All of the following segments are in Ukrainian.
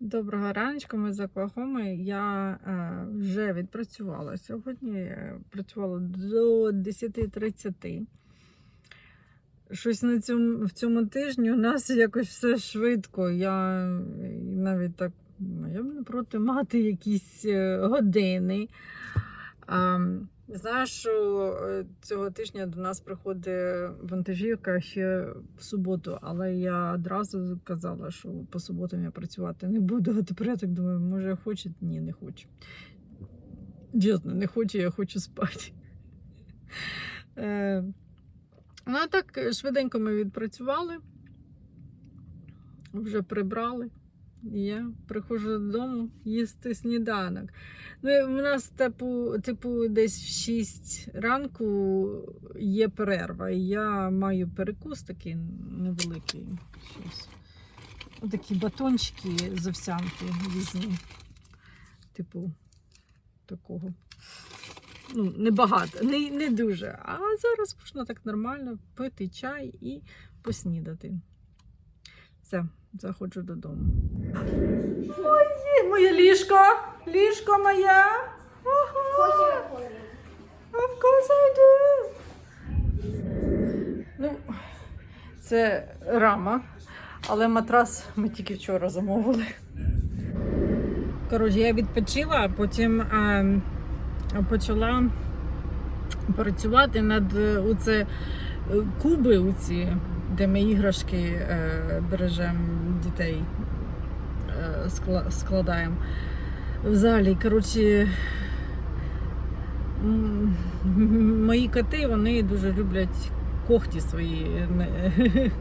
Доброго раночку, ми з Оклахоми. Я е, вже відпрацювала сьогодні. е, Працювала до 10.30. Щось на цьому, в цьому тижні у нас якось все швидко. Я навіть так я б не проти мати якісь е, години. Знаєш, що е, цього тижня до нас приходить вантажівка ще в суботу, але я одразу казала, що по суботам я працювати не буду. А тепер я так думаю, може хоче? Ні, не хочу. Чесно, не хочу, я хочу спати. Е, Ну, а так швиденько ми відпрацювали, вже прибрали. Я приходжу додому їсти сніданок. Ну, у нас, типу, типу, десь в 6 ранку є перерва. І я маю перекус такий невеликий. Щось. Такі батончики з овсянки різні. Типу, такого. Ну, небагато, не, не дуже. А зараз можна так нормально пити чай і поснідати. Все, заходжу додому. Ой, моє ліжко! Ліжко моє! Ага. Of course I do. Ну, це рама, але матрас ми тільки вчора замовили. Коротше, я відпочила, а потім е, почала працювати над е, оце, е, куби, оці, де ми іграшки е, бережемо дітей, е, складаємо в залі. Коротше, мої коти вони дуже люблять когті свої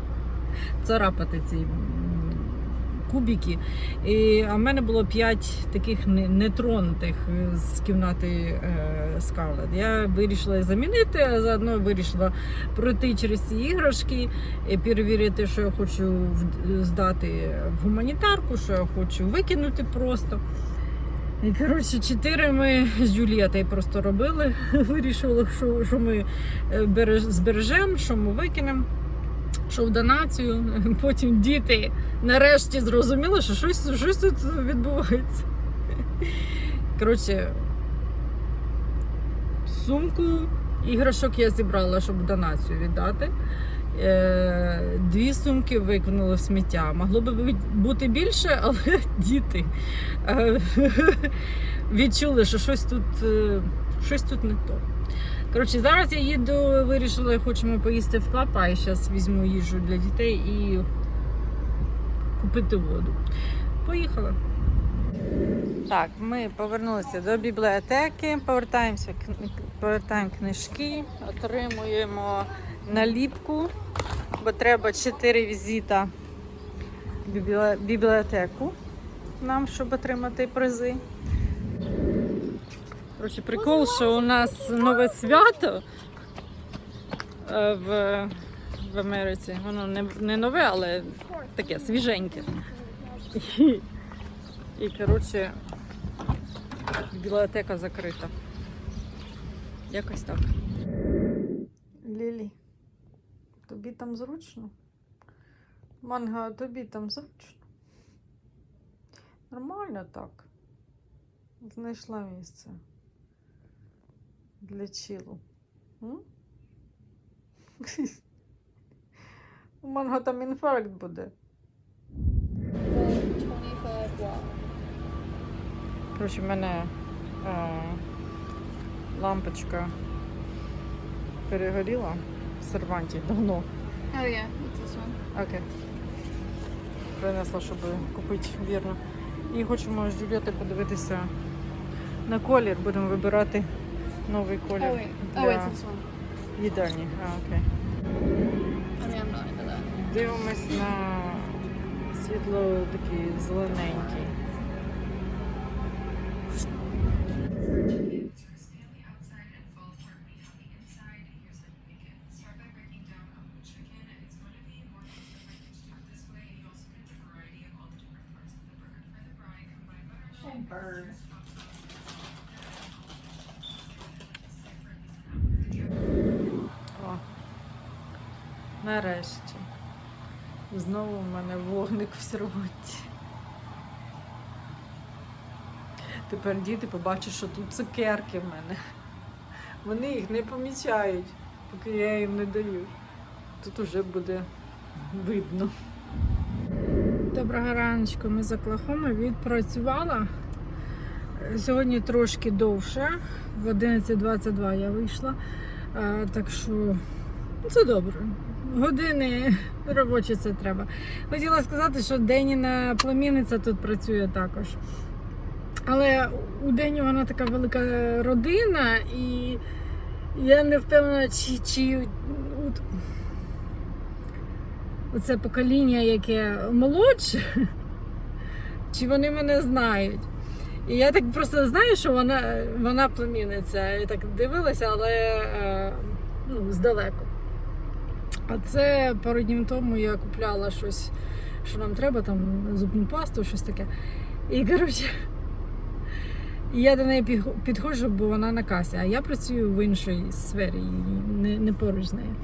царапати ці кубики. І, а в мене було п'ять таких не- нетронутих з кімнати е, Скарлет. Я вирішила їх замінити, а заодно вирішила пройти через ці іграшки, і перевірити, що я хочу здати в гуманітарку, що я хочу викинути просто. І коротше, чотири ми з Джулієтою просто робили. Вирішили, що, що ми е, збережемо, що ми викинемо, що в донацію. Потім діти нарешті зрозуміли, що щось, щось тут відбувається. Коротше, сумку іграшок я зібрала, щоб донацію віддати. Е, Дві сумки викинули в сміття. Могло би бути більше, але діти е, відчули, що щось тут, е, щось тут не то. Коротше, зараз я їду, вирішила, хочемо поїсти в папа, і зараз візьму їжу для дітей і купити воду. Поїхала. Так, ми повернулися до бібліотеки, повертаємося, повертаємо книжки, отримуємо наліпку, бо треба 4 візита в бібліотеку нам, щоб отримати призи. Коротше, прикол, що у нас нове свято е, в, в Америці. Воно не, не нове, але таке свіженьке. І, і коротше, бібліотека закрита. Якось так. Лілі, тобі там зручно? Манга, тобі там зручно? Нормально так. Знайшла місце для чилу. М? У манго там інфаркт буде. 25. Коротше, в мене е, лампочка перегоріла в серванті давно. Oh yeah, it's this one. Окей. Принесла, щоб купити вірно. І хочемо з Джулієтою подивитися на колір. Будемо вибирати новий колір Oh wait. Oh, для it's this one. їдальні. А, окей. I mean, I'm not into that. Дивимось на світло такий зелененький. Stanley нарешті. Знову в мене вогник в серванті. Тепер діти побачать, що тут цукерки в мене. Вони їх не помічають, поки я їм не даю. Тут уже буде видно. Доброго раночку, ми з Оклахоми відпрацювала. Сьогодні трошки довше, в 11.22 я вийшла. Так що ну, це добре. Години робочі це треба. Хотіла сказати, що Деніна племінниця тут працює також. Але у Дені вона така велика родина, і я не впевнена, чи, чи от, оце покоління, яке молодше, чи вони мене знають. І я так просто знаю, що вона, вона племінниця. Я так дивилася, але е, ну, здалеку. А це пару днів тому я купляла щось, що нам треба, там зубну пасту, щось таке. І коротше, я до неї підходжу, бо вона на касі, а я працюю в іншій сфері, не, не поруч з нею.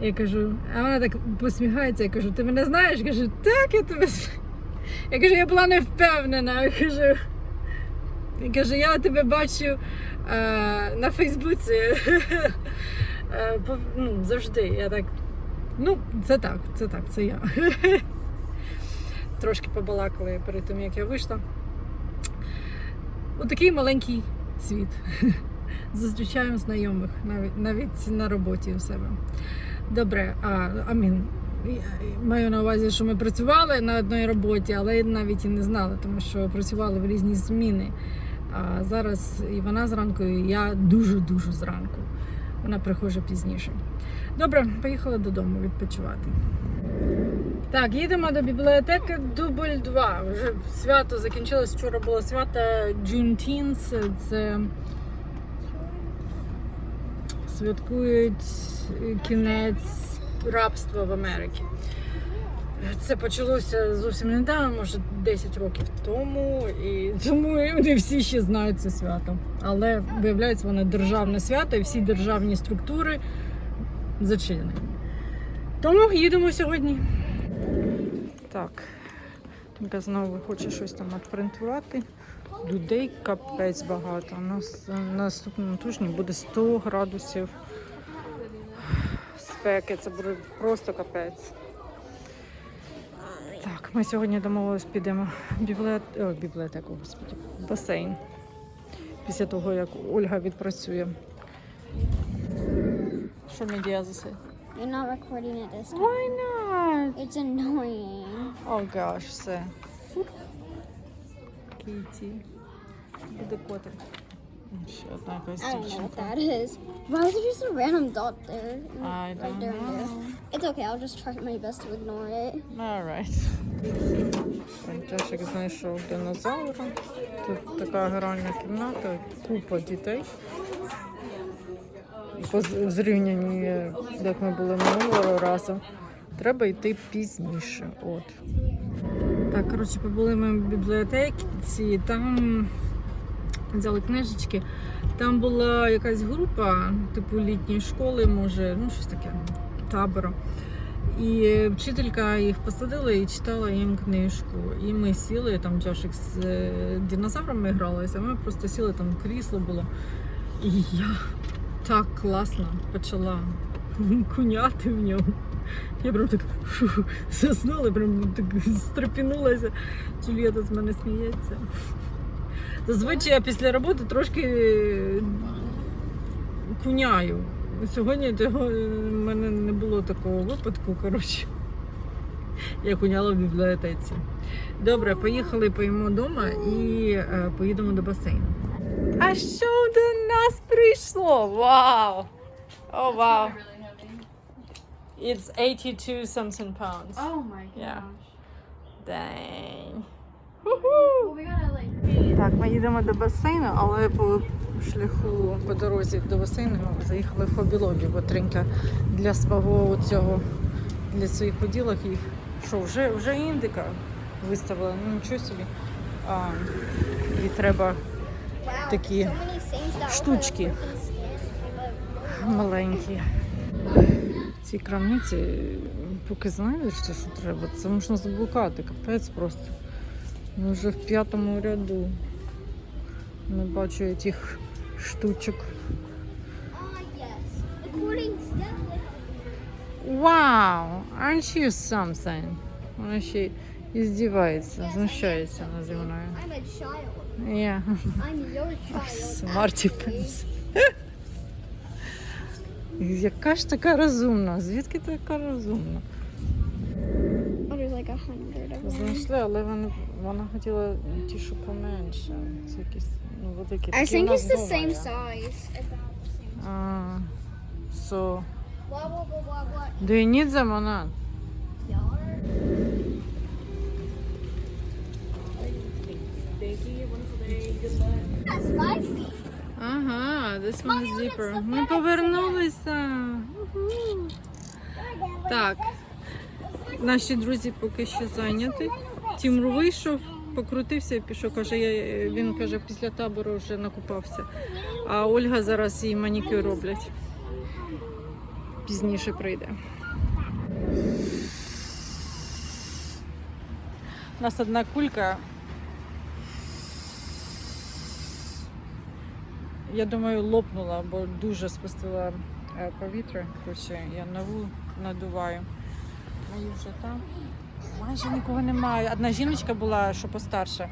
Я кажу, а вона так посміхається, я кажу, ти мене знаєш? Я кажу, так, я тебе. Я кажу, я була не впевнена. Я кажу, я кажу, я тебе бачу е, на Фейсбуці е, ну, завжди. Я так, ну, це так, це так, це я. Трошки побалакали перед тим, як я вийшла. Отакий маленький світ. Зустрічаємо знайомих навіть, навіть на роботі у себе. Добре, а, амін. Маю на увазі, що ми працювали на одній роботі, але навіть і не знали, тому що працювали в різні зміни. А зараз і вона зранку, і я дуже-дуже зранку. Вона приходить пізніше. Добре, поїхала додому відпочивати. Так, їдемо до бібліотеки Дубль 2. Вже свято закінчилось. Вчора було свято Juneteenth. Це святкують кінець рабства в Америці. Це почалося зовсім недавно, може 10 років тому, і тому не всі ще знають це свято. Але виявляється, воно державне свято, і всі державні структури зачинені. Тому їдемо сьогодні. Так, Тимка знову хоче щось там відпринтувати. Людей капець багато. У нас на наступному тижні буде 100 градусів спеки. Це буде просто капець. Так, ми сьогодні домовились, підемо в бібліот... О, бібліотеку, господи, в басейн. Після того, як Ольга відпрацює. Що медіа засе? You're not recording it this time. Why not? It's annoying. О, гаш, все. Кіті. Буде котик. Ще одна якась I don't know what дівчинка. that is. Why is there just a random dot there? I Right don't there and there. know. It's okay, I'll just try my best to ignore it. Alright. Джашик знайшов динозавра. Тут така гральна кімната, купа дітей. Зрівнянні, як ми були минулого разу, треба йти пізніше. От. Так, коротше, побули ми в бібліотеці, там взяли книжечки. Там була якась група, типу літньої школи, може, ну щось таке, табору. І вчителька їх посадила і читала їм книжку. І ми сіли, там Джошик з е, динозаврами гралися, а ми просто сіли, там крісло було. І я так класно почала куняти в ньому. Я прям так фу, заснула, прям так стрепенулася. Джулієта з мене сміється. Зазвичай я після роботи трошки куняю. Сьогодні того в мене не було такого випадку. Коротше, я куняла в бібліотеці. Добре, поїхали, поїмо вдома і е, поїдемо до басейну. А що до нас прийшло? Вау! О, вау! It's 82 something pounds. Oh my Yeah. Dang. Так, ми їдемо до басейну, але по шляху по дорозі до басейну ми заїхали в хобі-лобі, бо Тринька для свого цього, для своїх поділок і що, вже, вже індика виставила, ну нічого собі. А, і треба Такі so many things that штучки. look like freaking skin. маленькі. В цій крамниці, поки знайдешся, що треба, це можна заблукати, капець просто. Ми вже в п'ятому ряду. Не бачу цих штучок. Ah, yes. According to definitely. Вау! Aren't you something? Вона ще іздівається, знущається наді мною. I'm a child. Yeah. I'm your child. Смарті actually. пенс. Яка ж така розумна? Звідки ти така розумна? Oh, there's like a hundred of them. Знайшли, але вона, вона хотіла ті, що поменше. Це якісь ну, великі. I Такі у think нас it's the вдома same є. size. About the same. А, so, What, what, what, what, what? do you need them or not? That's five feet. Ага, this one Mommy, is deeper. Ми повернулися. Так, наші друзі поки що зайняті. Тімур вийшов, покрутився і пішов. Каже, я, він каже, після табору вже накупався. А Ольга зараз їй манікюр роблять. Пізніше прийде. У нас одна кулька. Я думаю, лопнула, бо дуже спустила е, повітря. Коротше, я нову надуваю. Мої вже там. Майже нікого немає. Одна жіночка була, що постарша.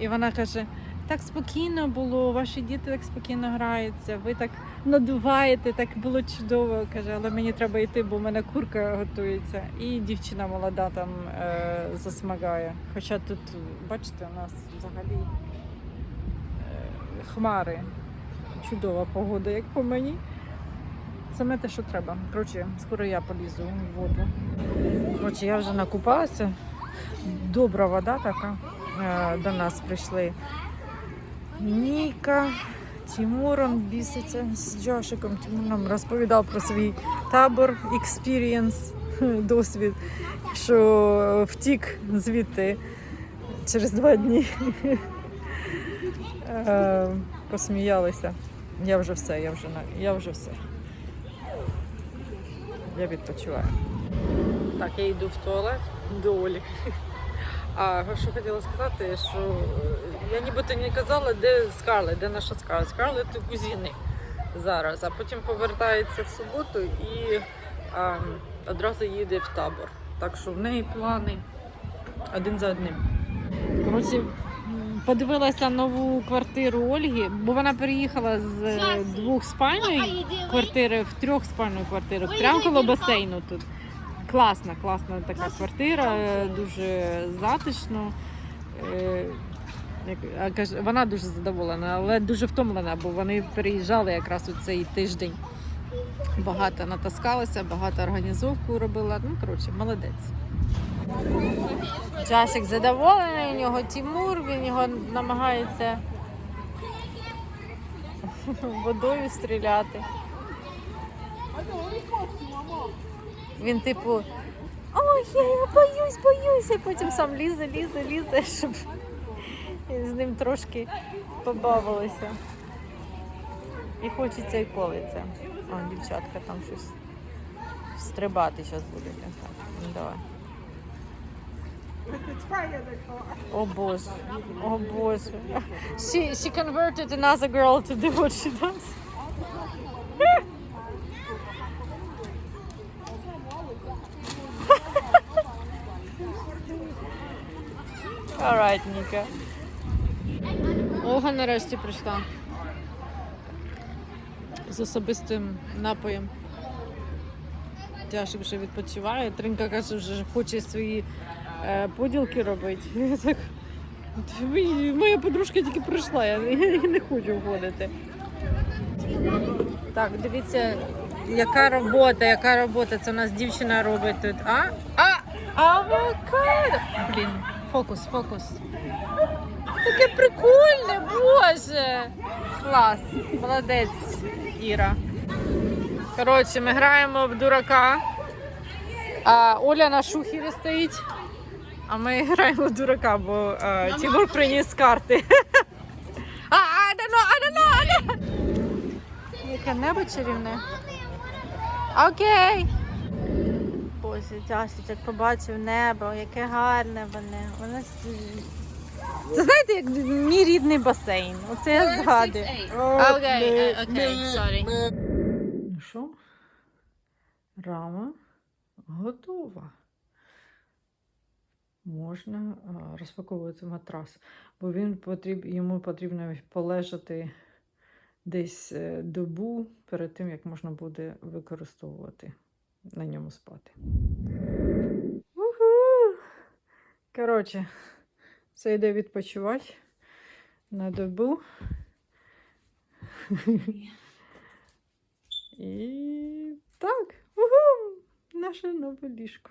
І вона каже: так спокійно було, ваші діти так спокійно граються, ви так надуваєте, так було чудово. Каже, але мені треба йти, бо в мене курка готується. І дівчина молода там е, засмагає. Хоча тут, бачите, у нас взагалі хмари. Чудова погода, як по мені. Саме те, що треба. Коротше, скоро я полізу в воду. Коротше, я вже накупалася. Добра вода така. Е, До нас прийшли Ніка, Тимур он біситься з Джошиком. Тимур нам розповідав про свій табор, експірієнс, досвід, що втік звідти через два дні. Е, Посміялися. Я вже все, я вже, я вже все. Я відпочиваю. Так, я йду в туалет до Олі. А що хотіла сказати, що е, я нібито не казала, де Скарлет, де наша Скарлет. Скарлет у кузіни зараз, а потім повертається в суботу і а, одразу їде в табор. Так що в неї плани один за одним. Коротше, подивилася нову квартиру Ольги, бо вона переїхала з е, двохспальної квартири в трьохспальну квартиру. Прямо коло басейну тут. Класна, класна така квартира, е, дуже затишно. Е, Вона дуже задоволена, але дуже втомлена, бо вони переїжджали якраз у цей тиждень. Багато натаскалися, багато організовку робила. Ну, коротше, молодець. Часик задоволений, у нього Тимур, він його намагається водою стріляти. Він типу, ой, я, я боюсь, боюсь, і потім сам лізе, лізе, лізе, щоб з ним трошки побавилися. І хочеться і колиться. О, дівчатка там щось стрибати зараз буде. Ну давай. О боже, о боже. She, she converted another girl to do what she does. Alright, Ніка. Ога нарешті прийшла. З особистим напоєм. Тяшик вже відпочиває. Тринка каже, вже хоче свої поділки робити. Я так. Моя подружка тільки прийшла, я, не хочу входити. Так, дивіться, яка робота, яка робота. Це у нас дівчина робить тут. А? А! Авокадо! Блін, фокус, фокус. Таке прикольне, боже! Клас, молодець, Іра. Коротше, ми граємо в дурака. А Оля на шухері стоїть. А ми граємо в дурака, бо а, Тимур приніс карти. А, I don't know, I don't know, I don't know. Яке небо чарівне. Окей. Боже, Тясічок побачив небо, яке гарне воно. Воно Це знаєте, як мій рідний басейн. Оце я згадую. Окей, окей, sorry. Ну що? Рама готова. Можна розпаковувати матрас, бо він потріб, йому потрібно полежати десь е, добу перед тим, як можна буде використовувати на ньому спати. Коротше, це йде відпочивати на добу. І так, наше нове ліжко.